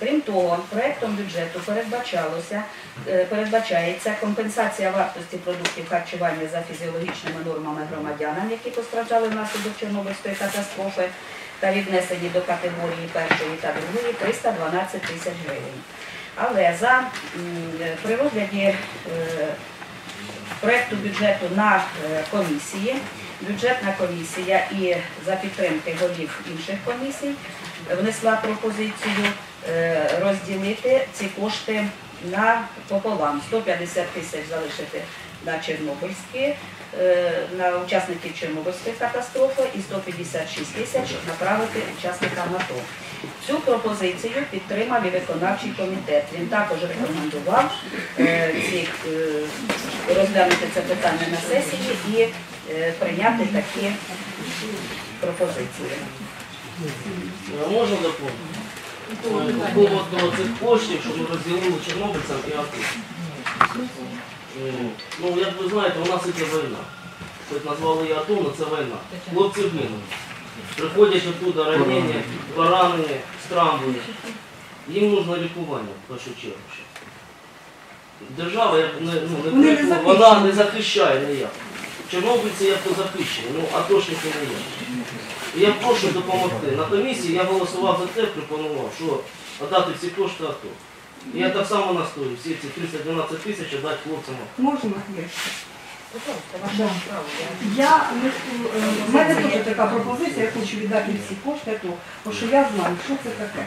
Крім того, проектом бюджету передбачалося, е, передбачається компенсація вартості продуктів харчування за фізіологічними нормами громадянам, які постраждали внаслідок Чорнобильської катастрофи та віднесені до категорії першої та другої 312 тисяч гривень. Але за при розгляді е, проекту бюджету на е, комісії, бюджетна комісія і за підтримки голів інших комісій внесла пропозицію розділити ці кошти на пополам. 150 тисяч залишити на Чорнобильські, е, на учасників Чорнобильської катастрофи і 156 тисяч направити учасникам АТО. Цю пропозицію підтримав і виконавчий комітет. Він також рекомендував е, е, розглянути це питання на сесії і е, прийняти такі пропозиції. Можна доповнити? По поводу цих коштів, що ми розділили чорнобильцям і АТО. Ну, як ви знаєте, у нас іде війна. Хоч назвали її АТО, але це війна. Хлопці гинуть. Приходять оттуда ранені, поранені, страмбують. Їм нужно лікування, в першу чергу. Держава не, ну, не вона не захищає ніяк. Чорнобильці як то захищені, ну атошники не є. І я прошу допомогти. На комісії я голосував за це, пропонував, що надати всі кошти АТО. І я так само настою, всі ці 312 тисяч дати хлопцям. Можна. Я не в мене теж така пропозиція, я хочу віддати всі кошти, то, бо що я знаю, що це таке.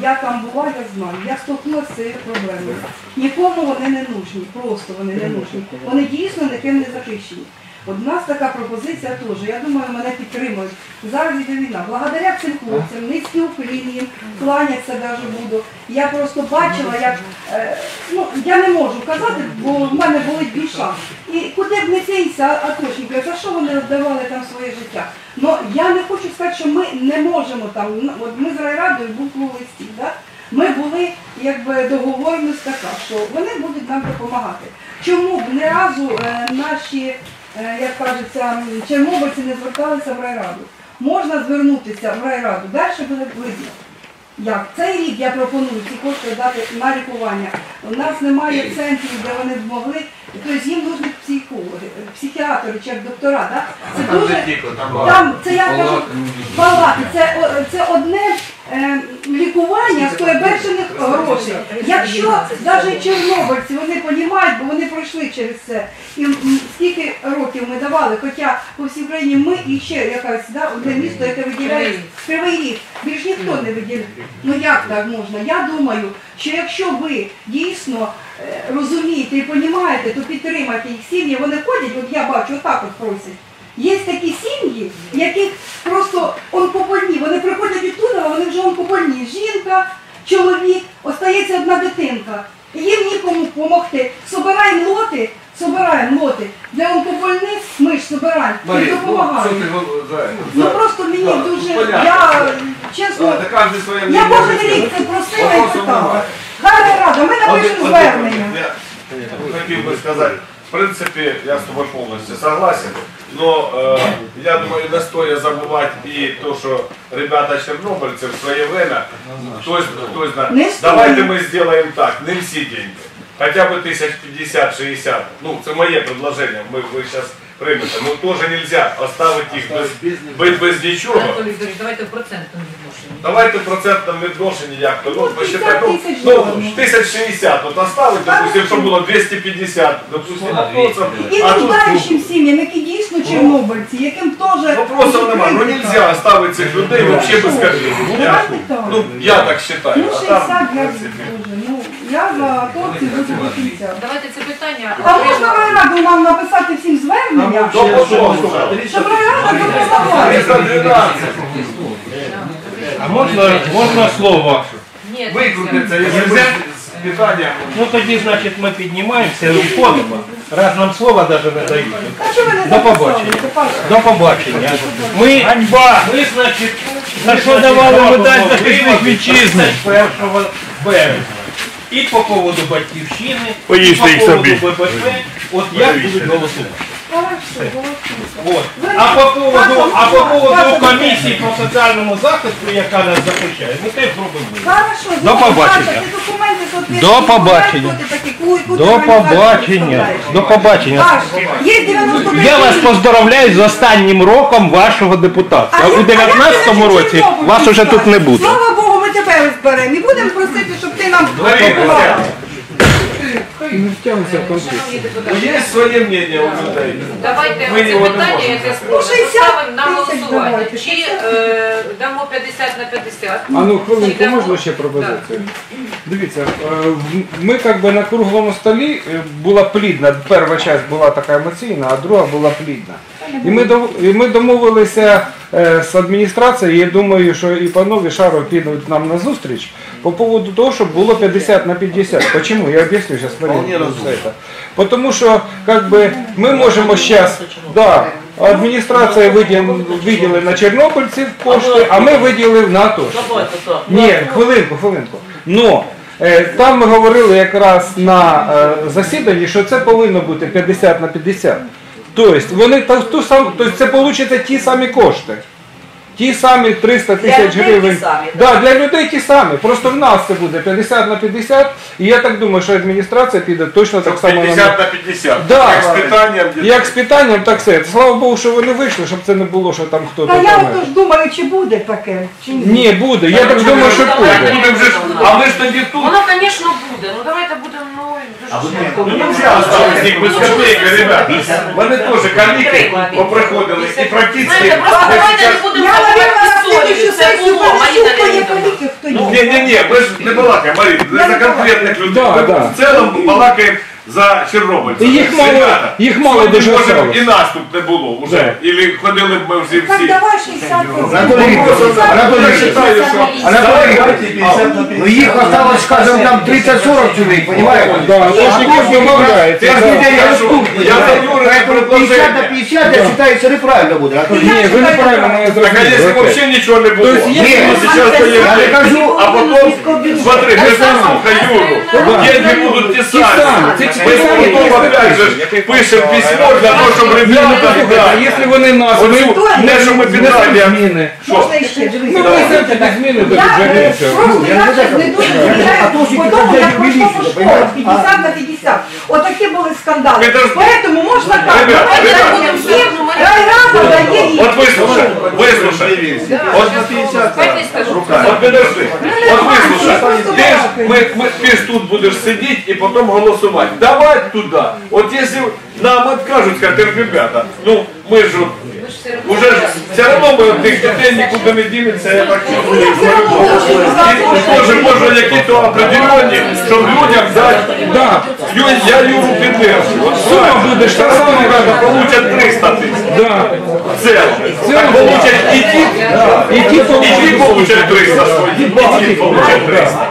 Я там була, я знаю, я столкнулася з цією проблемою. Нікому вони не нужні, просто вони не нужні. Вони дійсно ніким не захищені. От у нас така пропозиція теж, я думаю, мене підтримують. Зараз йде війна. Благодаря цим хлопцям, низькі уклін їм, кланятися навіть буду. Я просто бачила, як е, ну я не можу казати, бо в мене болить душа. І куди б не цінься атошники, за що вони віддавали там своє життя? Ну я не хочу сказати, що ми не можемо там. ну, От ми з райрадою був у листі, да? Ми були якби договорність така, що вони будуть нам допомагати. Чому б не разу е, наші, як кажеться, чорнобильці не зверталися в райраду? Можна звернутися в райраду, далі буде видно. Як? Цей рік я пропоную ці кошти дати на лікування. У нас немає центрів, де вони б могли, тобто їм нужні психологи, психіатри чи доктора. Да? Це дуже, там, це я кажу, палати, це, це одне е, лікування стоїть бешених грошей. Якщо навіть чорнобильці, вони розуміють, бо вони пройшли через це. І м, скільки років ми давали, хоча по всій Україні ми і ще якась да, одне місто, яке виділяє Кривий ріг. Більш ніхто не виділяє. Ну як так можна? Я думаю, що якщо ви дійсно е, розумієте і розумієте, то підтримайте їх сім'ї. Вони ходять, от я бачу, отак от просять. Є такі сім'ї, яких просто онкопольні, вони приходять відтуда, а вони вже онкопольні. Жінка, чоловік, остається одна дитинка. І їм нікому допомогти. Собираємо лоти, собираємо лоти. Для онкопольних ми ж собираємо і Марія, ну, що допомагаємо. ти го- за- Ну за- просто мені Да, дуже, понятно. я А, чесно, та кожен своє я мнення кожен рік це просила і питала. немає. Хай рада, ми Один- напишемо один звернення. момент. Я хотів би сказати, в принципі, я з тобою повністю согласен, но э, я думаю, не стоит забывать и то, что ребята чернобыльцы в свое время, кто, из- кто знает, Не стоит. давайте мы сделаем так, не все деньги, хотя бы тысяч пятьдесят, шестьдесят, ну, это мое предложение, мы, вы сейчас примете, но тоже нельзя оставить их без, без, без ничего. Анатолій давайте в процентному відношенні. Давайте в процентном відношенні як то, ну, Ну, посчитай, ну, тисяч ну, 1060, от оставить, допустим, щоб було 250, допустим, вопросов, І а тут, нуждаючим сім'ям, які дійсно чорнобильці, яким теж... вопросов нема, ну нельзя оставить цих людей вообще без копейки. Я, Давайте так. ну, я так считаю, Ну, а 60 там, я дуже, ну, я за хлопців буду до кінця. Давайте це питання. А можна райраду нам написати всім звернення, пожалуйста. щоб райрада допомагала? 312, А можна, можна слово? Викрутиться, якщо ви з питанням, Ну тоді, значить, ми піднімаємося і уходимо. Раз нам слова навіть не дають. А що ви не До побачення. До побачення. Ми, ми значить, за що давали медаль захисник вітчизни 1 березня. І по поводу батьківщини, Поїжте і їх по поводу собі. ББП, от як будуть голосувати. Хорошо, А по поводу, а по поводу комісії по соціальному захисту, яка нас захищає, ми теж зробимо. Хорошо, До побачення. До побачення. До побачення. До побачення. Є 95 Я вас поздравляю з останнім роком вашого депутатства. А У а 19-му році вас уже тут не буде. Слава Богу, ми тебе зберемо і будемо просити, щоб ти нам Марина, в Шановні Ну, Є своє мнення у людей. давайте Ми це його не питання, можемо яке 60 поставимо на голосування. Чи е, дамо 50 на 50? А ну хвилинку, можна ще пропозицію? Дивіться, е, в- ми как би на круглому столі е, була плідна, перша частина була така емоційна, а друга була плідна. І ми, дов- і ми домовилися е, з адміністрацією, я думаю, що і панові Шаров підуть нам на зустріч по поводу того, щоб було 50 на 50. Почему? Я объясню сейчас. Потому что как бы мы можем сейчас, да, адміністрація виділи, виділи на чорнобильців кошти, а ми виділили на АТО. Давайте так. Ні, хвилинку, хвилинку. Но е, там ми говорили якраз на е, засіданні, що це повинно бути 50 на 50. Тобто вони та- ту сам, тобто це вийде ті самі кошти. Ті самі 300 тисяч людей ті гривень. самі, да, для людей ті самі. Просто в нас це буде 50 на 50. І я так думаю, що адміністрація піде точно так само на 50 на 50. Да. Як з питанням. як з питанням, так все. Слава Богу, що вони вийшли, щоб це не було, що там хтось. Та я отож думаю, чи буде таке, чи ні. Ні, буде. Я так думаю, що Так буде. вже ж, а ми ж тоді тут. Воно, звісно, буде. Ну давайте будемо, ну, дуже швидко. Ну нельзя оставить них без копейки, ребят. Вони теж каліки поприходили і практично. Знаєте, просто давайте не будемо Я, забувати на Це сесію є Леонідовна. хто ні. Ні, ні, ні, ми ж не балакаємо, Марина, не за конкретних людей. Да, Ми да. в цілому балакаємо за Чорнобильців. І їх мало- Ребята, їх мало сьогодні, дуже може, осталось. І нас тут не було вже. Ілі ходили б ми всі Так всі. давай 60 Анатолий Викторович, Анатолий Я Викторович, считаю, що... Анатолий Викторович, ну их осталось, скажем, там 30-40 человек, понимаете? Да, атошників домовляється. Я да. не кажу, я за Юрина Поэтому 50 на предложення. 50, я считаю, что неправильно будет. Анатолий Ні, Викторович. ви неправильно мене Так а зрозуміли. якщо взагалі нічого не було? Тобто, якщо- Ну, сейчас то Я не є. кажу, А потом, смотри, мы слушай Юру, деньги будут те самые, самые. те- Мы те самые, потом те опять же пишем письмо для того, чтобы Ні, ну ребята... послухайте, а якщо вони нас Оцю, ми те, що ми внесемо підтримуємо. зміни, Можна ще, ми дивіться. внесемо тоді зміни до Я е, бюджету. і все. просто я щас не дуже довіряю А то, що по ти тому, там як дядю пройшло по Велісію, школах, понимаєш? 50 на 50. Отакі були скандали. Підожди. Поэтому можна так. Ребят, Давайте ребят. будемо всім, край рада дає їм. Вот выслушай, выслушай. Вот, Хай скажу. вот подожди. Вот выслушай. просто Ти ж, балакаємо. ми, ми, ти ж тут будеш сидіти і потім голосувати. Давай туди. От якщо нам откажуть, скажуть, ребята, ну ми ж уже ж все одно ми тих дітей нікуди не дінемося, я так чую. І Може, може, якісь то определенні, щоб людям дати. Да. Ю- Я Юру піддержу. От Сума буде ж та сама. Ребята получать 300 тисяч. Да. Це. Так получать і ті, І ті, і ті получать 300 свої, і ті получать 300.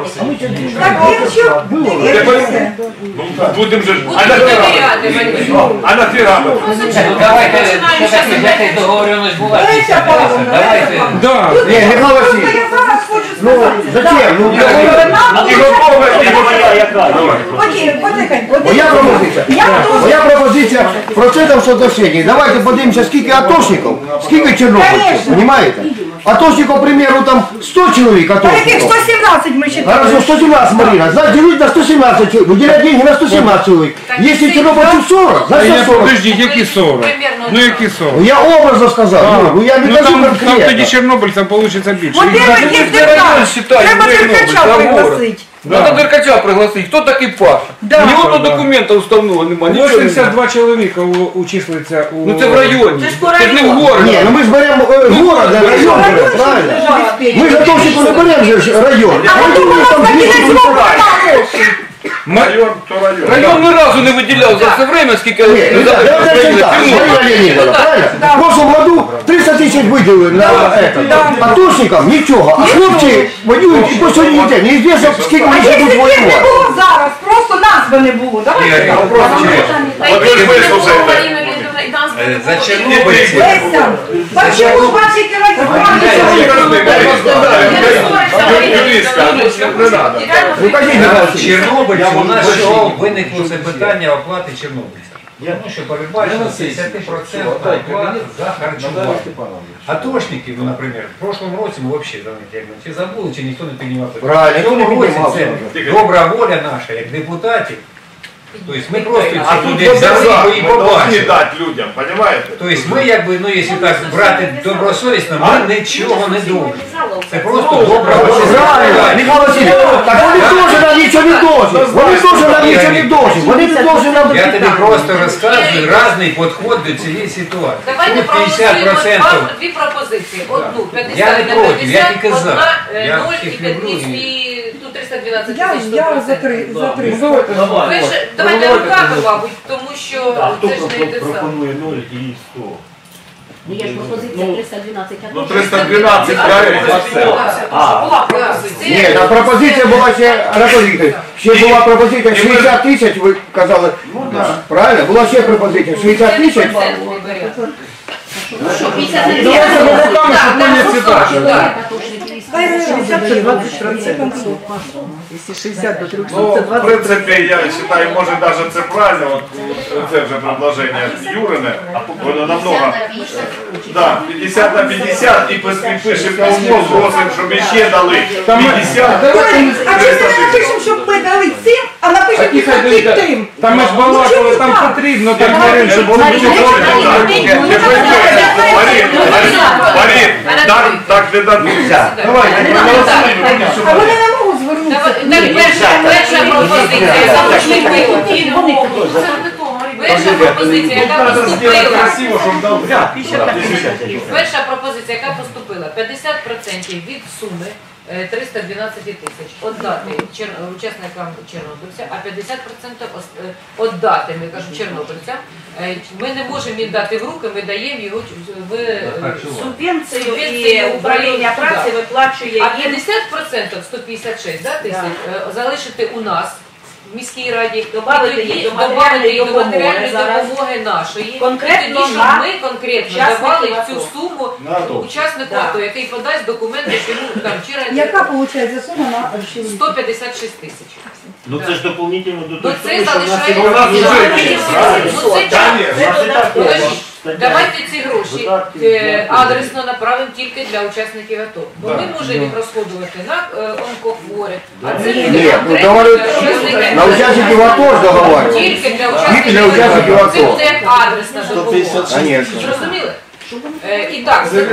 Так. Ну, будемо же. А на А? Ну, давайте, все-таки якась договоренность була. Давайте. Да. Не, ну зачем? Ну. І. Окей, почекай. Моя пропозиція. Моя пропозиція в процентах соотношении. Давайте подивимося, скільки атошників, скільки чорнобильців, Конечно. понимаете? Атошників, к примеру, там 100 чоловік Та яких атошників. 117 ми Хорошо, считали. 117, Марина. Значит, делить на 117 человек. Выделять деньги на 117 человек. Если чернобыльцев 40, А значит я 40. подождіть, які 40? Примерно Ну які 40? Ну, Я образно сказал. Ну, ну, я не Ну кажу там, там конкретно. тоді чорнобильців вийде більше. Во-первых, Їх їх навіть не считають, Треба Чорнобиль, Деркача да, город. пригласити. Надо Деркача пригласить. Хто такий Паша? Да. Ні одного Да. документа уставного немає. Нічого немає. 82 чоловіка у- учислиться у... Ну це в районі. Це ж по Це ж не в району. городі. Не, ну мы же берем э, город, да, район, берем, правильно? Мы же Атошнику не берем же ж район. А Ну, потім у ну, нас там на 200 кінець Район, то район. Район ні разу не виділяв за все время, скільки Нет, за- ребята, давайте Україна так, тягнула. Марина Леонидовна, правильно? В прошлом году 300 тысяч выделили на это. Атошникам ничего. А хлопцы воюют и по сегодня день. Неизвестно, сколько А они якщо будут б їх не воевать. було зараз, просто назви не було. Давайте так. От ви ж вислухайте. Маріна Леонідовна, і буде За було. чорнобильців. Леся, почему ваші Ну, какие у нас що виникло це питання оплати чорнобильця. Ну, що передбачено 50% оплата за харчування. Атошники, ну, наприклад, в прошлом році ми взагалі як, чи забули, чи ніхто не піднімав. Правильно, В цьому році це добра воля наша, як депутатів. Тобто ми просто А ці тут люди вот взяли за, і мы должны побачили. дать людям, понимаете? Тобто ми якби, ну якщо так брати добросовісно, ми нічого не должны. Це просто добра воля. Правильно, Михайло Васильевич, так вони теж нам нічого не должны. Вони теж нам нічого не должны. Вони не должны нам Я тобі просто розказую різний підход до цієї ситуації. Давайте Тут проголосуємо 50%. вам дві пропозиції. Одну 50 Я не на проти, я 50, тільки за. одна е, Я 0 і всіх 5 люблю і- і тут 312 Я, тисяч. я за три, за три. Ну, давайте, Давай. Ви ж давайте руками, мабуть, тому що це ж не йде сам. Ну є ж пропозиція 312, а Ну тут 312 правильно. Була пропозиція. Ні, та пропозиція була ще, Вікторович, ще була пропозиція 60 тисяч, ви казали. Правильно? Була ще пропозиція 60 тисяч. що 50 Ну, Давайте ми руками, щоб ми не роблять. Если 60 до 300, Ну, це в 20. принципі, я вважаю, може навіть це правильно, це вже предложення Юрине, воно намного, да, 50 на 50 і пишемо умов, просимо, щоб іще дали 50, А чому ми не щоб дали цим, а Такі хай тим? Там ми ж балакали, там потрібно так говорити, щоб було Марин, так, так не дадуть. А вони не можуть звернутися. Так, перша, перша пропозиція, яка поступила. Перша пропозиція, яка поступила. Перша пропозиція, яка поступила, 50% від суми 312 тисяч віддати чер- учасникам Чорнобильця, а 50% ос- е, віддати, ми кажу, чорнобильцям. Е, Ми не можемо їм дати в руки, ми даємо його в е, Субвенцію і управління праці виплачує а їм 50% 156 да, тисяч да. залишити у нас. В міській раді їх до добавити матеріальної до допомоги матеріальної зараз. допомоги нашої. Конкретно тоді, щоб на ми конкретно учасників давали АТО. цю суму учаснику Да. АТО, який подасть документи, що йому там чи раді- Яка виходить сума на архіві? 156 тисяч. Ну це ж дополнительно до Ну того, це що в нас залишається. вже Ну, це так. Давайте ці гроші е, адресно направимо тільки для учасників АТО. Бо ми можемо їх розходувати на е, онкохворих, а це Ні, буде ну, конкретно говорю, для учасників На учасників АТО ж договаривали. Тільки для Тільки для учасників учасників АТО. Це буде як адресна допомога. Конечно. Зрозуміли? Е, І так, за- за-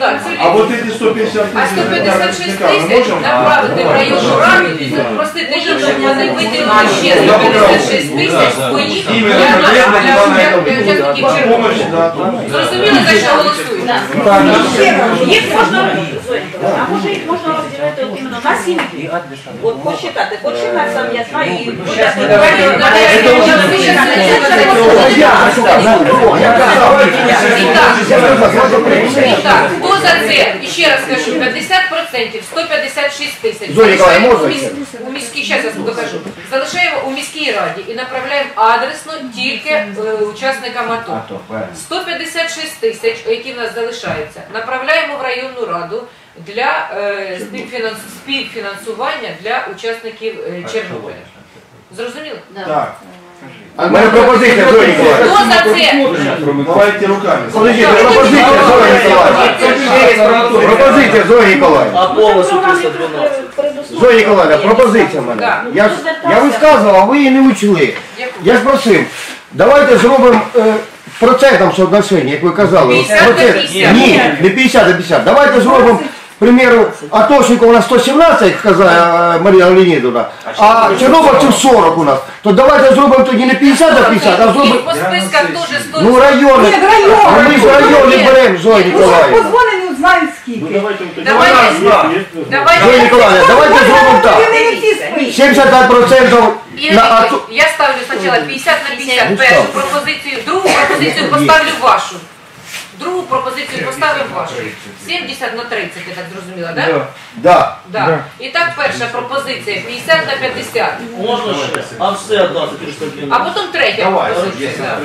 да, це А вот эти 150 а 156 тисяч направити в районну раду, простите, їм, щоб вони виділили ще 156 тисяч своїх для Іменно нас, конкретно для була на этом учасників Чорнобиля. Помощь, да. Зрозуміли, за що голосують? Їх можна, а може їх можна от іменно на сім'ї. От посчитати, починати сам, я знаю, і І так, хто за це? І ще раз кажу, 50%, 156 тисяч. Залишаємо у міс- У міській, зараз я докажу. Залишаємо у міській раді і направляємо адресно тільки е, учасникам АТО. 156 тисяч, які в нас залишаються, направляємо в районну раду для е, співфінансування для учасників е, Чорнобиля. Зрозуміло? Так. У мене пропозиція, Зоя Ніколаївна. Хто за це? Давайте руками. Подождіть, пропозиція, Зоя Ніколаївна. Пропозиція, Зоя Ніколаївна. А повністю 312. Зоя Ніколаївна, пропозиція в мене. Я ж я висказував, а ви її не учли. Я ж просив, давайте зробимо е, процентом соотношення, як ви казали. 50 на Процент. 50. Ні, не 50 на 50. Давайте зробимо, примеру, атошників у нас 117, казала е, Марія Леонідовна, а чорнобильців 40 у нас. То давайте зробимо тоді не 50 на 50, а Їх зробимо, по списках теж 100. ну райони. Ні, райони. А ми ж райони беремо, Зоя Уже Ніколаївна. позвонені, знають скільки. Давайте Давайте, Зоя давайте. Ніколаївна, давайте зробимо так. Вони не всі список. 75% Ігор на Вікторович, АТО. я ставлю спочатку 50 на 50 Ну, першу пропозицію, другу пропозицію поставлю вашу. Другу пропозицію поставимо вашу. 70 на 30, я так зрозуміла, так? Да? Да. Да. І так перша пропозиція 50 на 50. Можна ще? А все одразу 312. А потім третя Давай. пропозиція. да.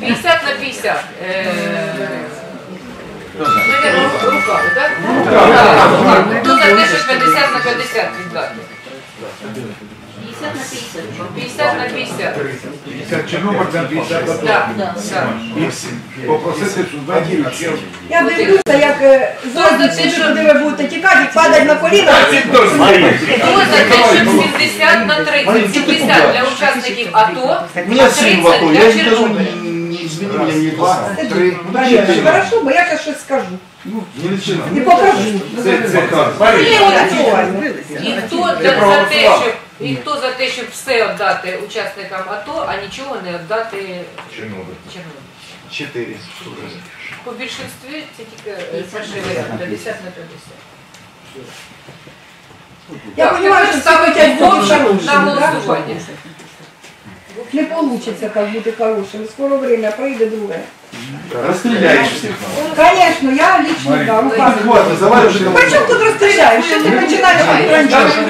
50 на 50. Е, Наверно, руками, так? Руками. Хто за те, що 50 на 50 віддати? 50 на 50. 50 на 50. 50 Чорнобиль, да, 50 АТО. Да, да. Попросити сюди Я дивлюся, як е, всі, куди ви будете тікати, падать на коліна. Хто за те, щоб 70 на 30? 70 для учасників АТО, а 30 для Чорнобиля. Хорошо, бо я зараз щось скажу. І покажу. Це, це так. От актуально. І хто за те, щоб і хто за те, щоб все віддати учасникам АТО, а нічого не віддати Чорнобиль. Чорнобилю? Чотири. По більшинстві це тільки е, перший варіант 50 на 50. Я Так, тепер що бути вовчик на голосування. Не вийде так бути хорошим. Скоро время прийде друге. Розстріляєш всіх. Конечно, я лично да, руками. Ладно, завалиш. При чому тут розстріляєш? Що ти починаєш тут транжати?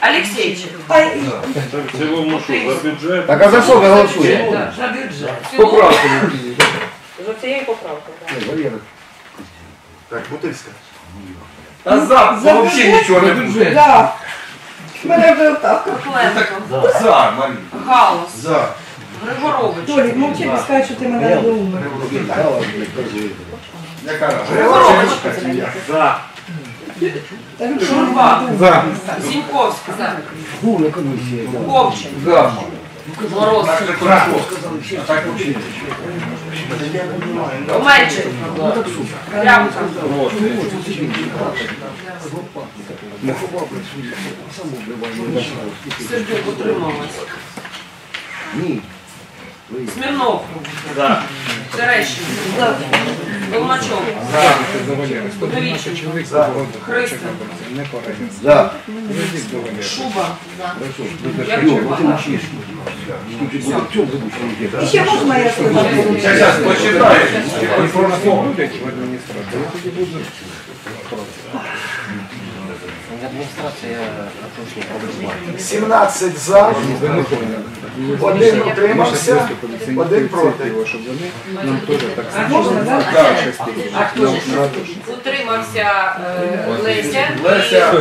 Алексейчик. Ай, В цілому що, за бюджет? Так а за що ви голосуєте? За бюджет. Поправку. За цією поправкою. так. Так, Бутильська. А за, За взагалі бюджет? нічого не буде. Да. Мене вже отак. За, Марія. Галус. За. Григорович. Толік, мовчи, ти скажеш, що ти мене не доумер. Яка раз? Григорович. За. Шурба. За. Зіньковська. За. Ковчин. За. Мороз. Так же хорошо. А так Рябка. Сердюк утрималась. Смірнов. За. Терещенко. Долмачов. Удовіченко. Христин. За. Шуба. Ярчуба. І ще можна я сказати? Зараз почитаю. Будуть в адміністрації. Адміністрація 17 за, один утримався, один проти. Щоб вони нам теж так Можна, да? А хто ж? Утримався е, Леся. Леся.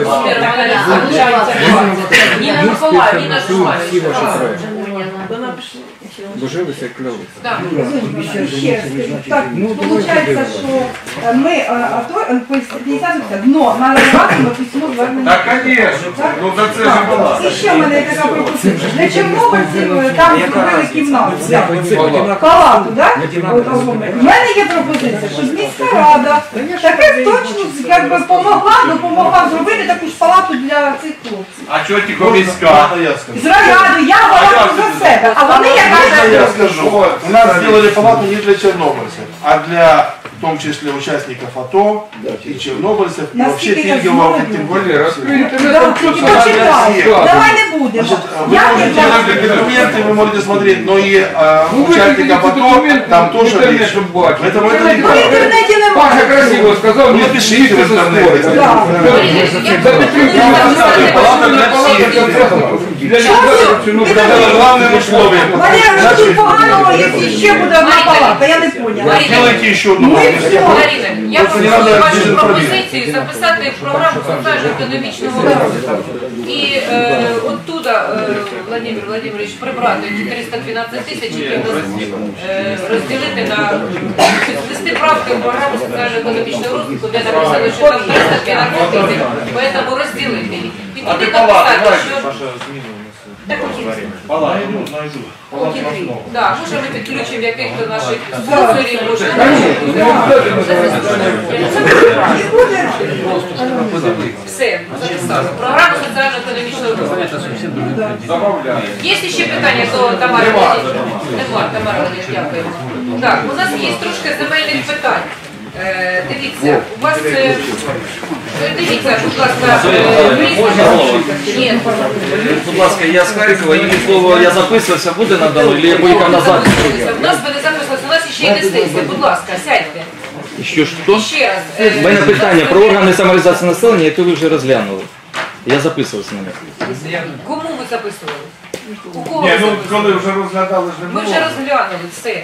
Ніна Миколаївна, Ніна проекти. Божилися і клялися. Так. Ще раз скажу. Так, виходить, що е, ми АТО 50 но наливатимо письмо звернення. Так, звісно. Ну за це ж була. І ще в мене є така пропозиція. Для чорнобильців там зробили кімнату. Палату, так? У мене є пропозиція, щоб міська рада таке точно якби помогла, допомогла зробити таку ж палату для цих хлопців. А чого тільки міська? З району я говорю за себе, а вони як Я скажу, у нас сделали палату не для чернобыльцев, а для, в том числе, участников АТО и чернобыльцев, и вообще знаю, тем более Да, і почитай. Давай не будемо. Значит, вы Я можете документы, вы можете смотреть, но и э, Ну, участников АТО там тоже интернете есть. Поэтому это не Ну, в правда. інтернеті Паша немає. красиво сказав, Ну, не напишите в интернете. Да. За підтримку Палата для всех. для ліквідації Это было главным условием. Валера, що тут поганого, якщо ще буде одна палата, я не поняла. Сделайте еще одну. Ну і все. Маріна, я Просто не пропоную надо вашу дуже пропозицію записати в програму соціально-економічного розвитку. І е, оттуда, е, Владимир Владимирович, прибрати ці 312 тисяч, нас, е, розділити на внести правки в програму соціально-економічного розвитку, де написано, що там 312 тисяч, поэтому розділити їх. І туди написати, давай. Да, може ми підключимо яких-то наших спонсорів, може. Все, записали. Програма соціально-економічного розвитку. Є ще питання до Тамари Нема, Тамара дякуємо. Так, у нас є трошки земельних питань. Е, дивіться, у вас... е, е, Дивіться, будь ласка, е, прізвище. Ні, Будь ласка, я з Харкова, слово я записувався, буде надано, чи я поїхав назад? У нас буде записуватися, у нас ще є дискусія, будь ласка, сядьте. Що ж, хто? Ще раз. е, У мене питання про органи самореалізації населення, яке ви вже розглянули. Я записувався на них. Кому ви записували? У кого Ні, ви ну записували? коли вже розглядали, ж не Ми було. вже розглянули все.